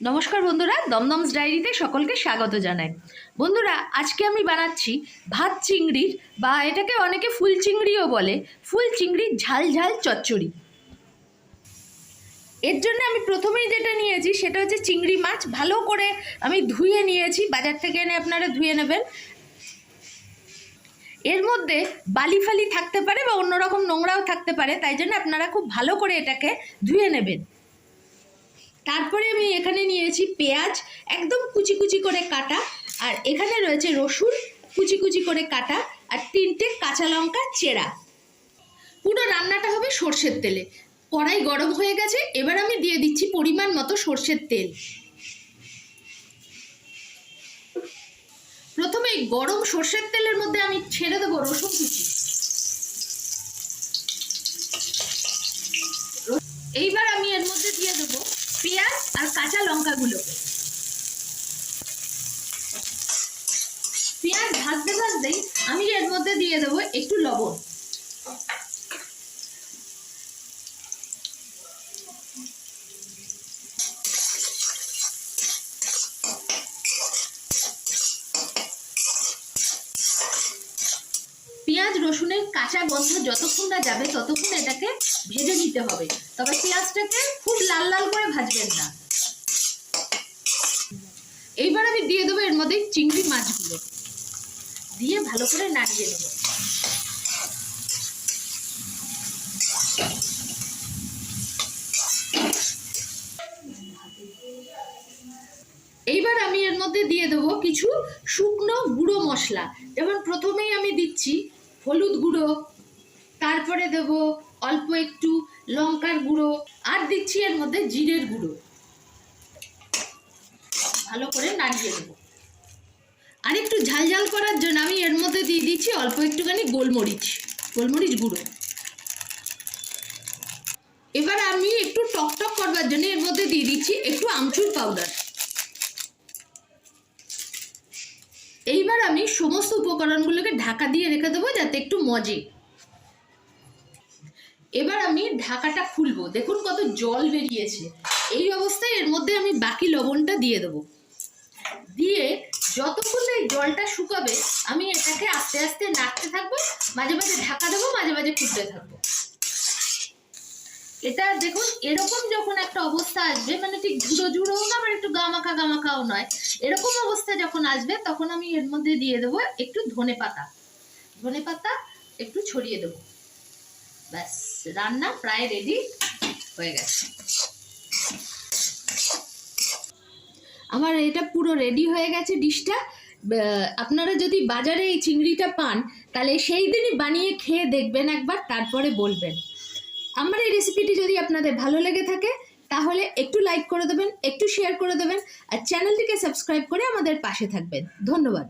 নমস্কার বন্ধুরা, দমদমস ডায়েরিতে সকলকে স্বাগত জানাই। বন্ধুরা, আজকে আমি বানাচ্ছি ভাত চিংড়ির বা এটাকে অনেকে ফুল চিংড়িও বলে, ফুল চিংড়ির ঝাল ঝাল চচ্চড়ি। এর জন্য আমি প্রথমেই যেটা নিয়েছি, সেটা হচ্ছে চিংড়ি মাছ। ভালো করে আমি ধুয়ে নিয়েছি, বাজার থেকে এনে আপনারা ধুয়ে নেবেন। এর মধ্যে বালি ফালি থাকতে পারে বা অন্যরকম নোংরাও থাকতে পারে, তাই জন্য আপনারা খুব ভালো করে এটাকে ধুয়ে নেবেন। তারপরে আমি এখানে নিয়েছি পেঁয়াজ, একদম কুচি কুচি করে কাটা, আর এখানে রয়েছে রসুন, কুচি কুচি করে কাটা, আর তিনটে কাঁচা লঙ্কা চেরা। পুরো রান্নাটা হবে সর্ষের তেলে। কড়াই গরম হয়ে গেছে, এবার আমি দিয়ে দিচ্ছি পরিমাণ মতো সর্ষের তেল। প্রথমে গরম সর্ষের তেলের মধ্যে আমি ছেড়ে দেবো রসুন কুচি। এইবার আমি এর মধ্যে দিয়ে দেবো পেঁয়াজ আর কাঁচা লঙ্কাগুলোকে পেঁয়াজ ভাজতে ভাজতেই আমি এর মধ্যে দিয়ে দেবো একটু লবণ। পেঁয়াজ রসুনের কাঁচা গন্ধ যতক্ষণ না যাবে ততক্ষণ এটাকে ভেজে নিতে হবে। তবে পেঁয়াজটাকে খুব লাল লাল করে ভাজবেন না। এইবার আমি দিয়ে দেবো এর মধ্যে চিংড়ি মাছগুলো। দিয়ে ভালো করে নাড়িয়ে নেব এইবার আমি এর মধ্যে দিয়ে দেবো কিছু শুকনো গুঁড়ো মশলা। যেমন প্রথমেই আমি দিচ্ছি হলুদ গুঁড়ো, তারপরে দেব অল্প একটু লঙ্কার গুঁড়ো, আর দিচ্ছি এর মধ্যে জিরের গুঁড়ো। ভালো করে নাড়িয়ে দেবো আর একটু ঝাল ঝাল করার জন্য আমি এর মধ্যে দিয়ে দিচ্ছি অল্প একটুখানি গোলমরিচ গোলমরিচ গুঁড়ো। এবার আমি একটু টক টক করবার জন্য এর মধ্যে দিয়ে দিচ্ছি একটু আমচুর পাউডার। এইবার আমি সমস্ত উপকরণগুলোকে ঢাকা দিয়ে রেখে দেবো যাতে একটু মজে। এবার আমি ঢাকাটা খুলবো। দেখুন কত জল বেরিয়েছে। এই অবস্থায় এর মধ্যে আমি বাকি লবণটা দিয়ে দেবো। দিয়ে যতক্ষণ এই জলটা শুকাবে, আমি এটাকে আস্তে আস্তে নাড়তে থাকব, মাঝে মাঝে ঢাকা দেবো, মাঝে মাঝে খুলতে থাকব। এটা দেখুন, এরকম যখন একটা অবস্থা আসবে মানে ঠিক ঝুড়ো ঝুড়োও না আবার একটু গামাখা গামাখাও নয়, এরকম অবস্থা যখন আসবে, তখন আমি এর মধ্যে দিয়ে দেবো একটু ধনে পাতা। ধনে পাতা একটু ছড়িয়ে দেবো। ব্যাস, রান্না প্রায় রেডি হয়ে গেছে। আমার এটা পুরো রেডি হয়ে গেছে ডিশটা। আপনারা যদি বাজারে এই চিংড়িটা পান, তাহলে সেই দিনই বানিয়ে খেয়ে দেখবেন একবার, তারপরে বলবেন। আমার এই রেসিপিটি যদি আপনাদের ভালো লেগে থাকে, তাহলে একটু লাইক করে দেবেন, একটু শেয়ার করে দেবেন, আর চ্যানেলটিকে সাবস্ক্রাইব করে আমাদের পাশে থাকবেন। ধন্যবাদ।